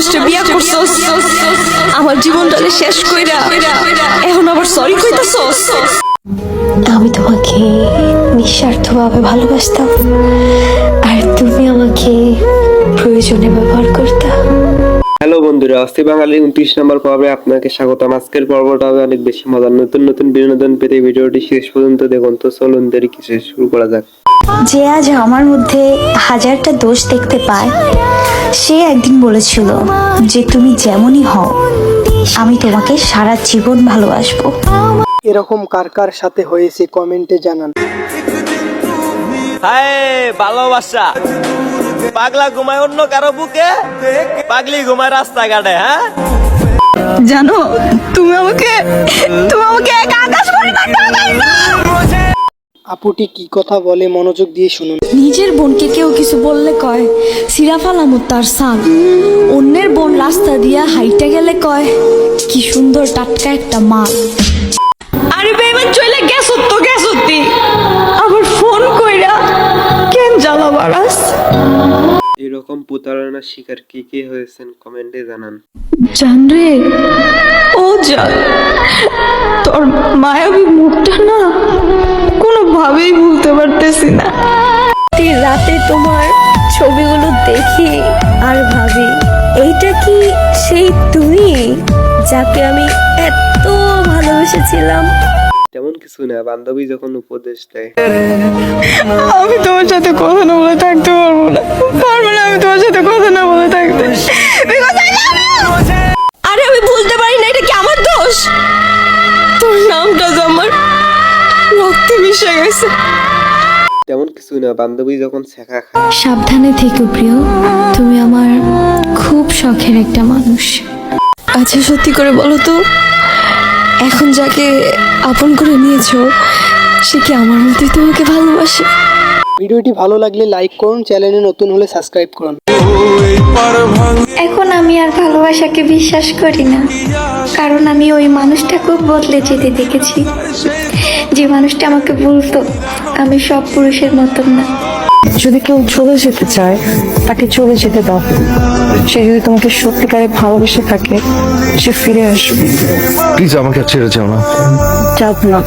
মানুষটা বিয়া করছস আমার জীবনটারে শেষ কইরা এখন আবার সরি কইতাছস। আমি তোমাকে নিঃস্বার্থভাবে ভালোবাসতাম। আর তুমি আমাকে প্রয়োজনে ব্যবহার করতা। হ্যালো বন্ধুরা অস্থি বাঙালি উনত্রিশ নম্বর পর্বে আপনাকে স্বাগতম। আজকের পর্বটা হবে অনেক বেশি মজার। নতুন নতুন বিনোদন পেতে ভিডিওটি শেষ পর্যন্ত দেখুন। তো চলুন দেরি কিছু শুরু করা যাক। যে আজ আমার মধ্যে হাজারটা দোষ দেখতে পায় সে একদিন বলেছিল যে তুমি যেমনই হও আমি তোমাকে সারা জীবন ভালোবাসবো। এরকম কার কার সাথে হয়েছে কমেন্টে জানান। হায় ভালোবাসা। পাগলা ঘুমায় অন্য কারও বুকে? পাগলি ঘুমায় রাস্তাঘাটে হ্যাঁ? জানো তুমি আমাকে তুমি আমাকে একা আকাশ করে আপুটি কি কথা বলে মনোযোগ দিয়ে শুনুন। নিজের বোনকে কেউ কিছু বললে কয় সিরাফালামু তার সাল অন্যের বোন রাস্তা দিয়া হাইটে গেলে কয় কি সুন্দর টাটকা একটা মাল। আরে বেমান চলে গেছো তো গেছো তুই আবার ফোন কইরা কেন জ্বালা বাড়াস এরকম প্রতারণার শিকার কে কে হয়েছেন কমেন্টে জানান। জান রে ও জান তোর মায়াবী মুখটা না পারতেছি না। রাতে তোমার ছবিগুলো দেখি আর ভাবি এইটা কি সেই তুমি যাকে আমি এত ভালোবেসেছিলাম? তেমন কিছু না বান্ধবী যখন উপদেশ দেয়। আমি তোমার সাথে কথা না বলে থাকতে পারব না। পারব না আমি তোমার সাথে কথা না বলে থাকতে! আরে আমি ভুলতে পারি না এটা কি আমার দোষ? তোর নামটা যে আমার রক্তে মিশে গেছে। কিছু না, বান্ধবী যখন শেখা খায়। সাবধানে থেকো প্রিয়, তুমি আমার খুব শখের একটা মানুষ। আচ্ছা সত্যি করে বলো তো, এখন যাকে আপন করে নিয়েছো, সে কি আমার মতোই তোমাকে ভালোবাসে? ভিডিওটি ভালো লাগলে লাইক করুন চ্যানেলে নতুন হলে সাবস্ক্রাইব করুন। এখন আমি আর ভালোবাসাকে বিশ্বাস করি না। কারণ আমি ওই মানুষটা খুব বদলে যেতে দেখেছি। যে মানুষটা আমাকে বলতো আমি সব পুরুষের মতন না। যদি কেউ চলে যেতে চায় তাকে চলে যেতে দাও। সে যদি তোমাকে সত্যিকারে ভালোবেসে থাকে সে ফিরে আসবে। প্লিজ আমাকে ছেড়ে যাও না। চাপ না।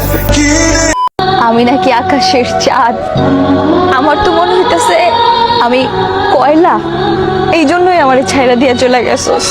আমি নাকি আকাশের চাঁদ। আমার তো মনে হইতেছে আমি কয়লা। এই জন্যই আমার ছাইরা দিয়ে চলে গেছস।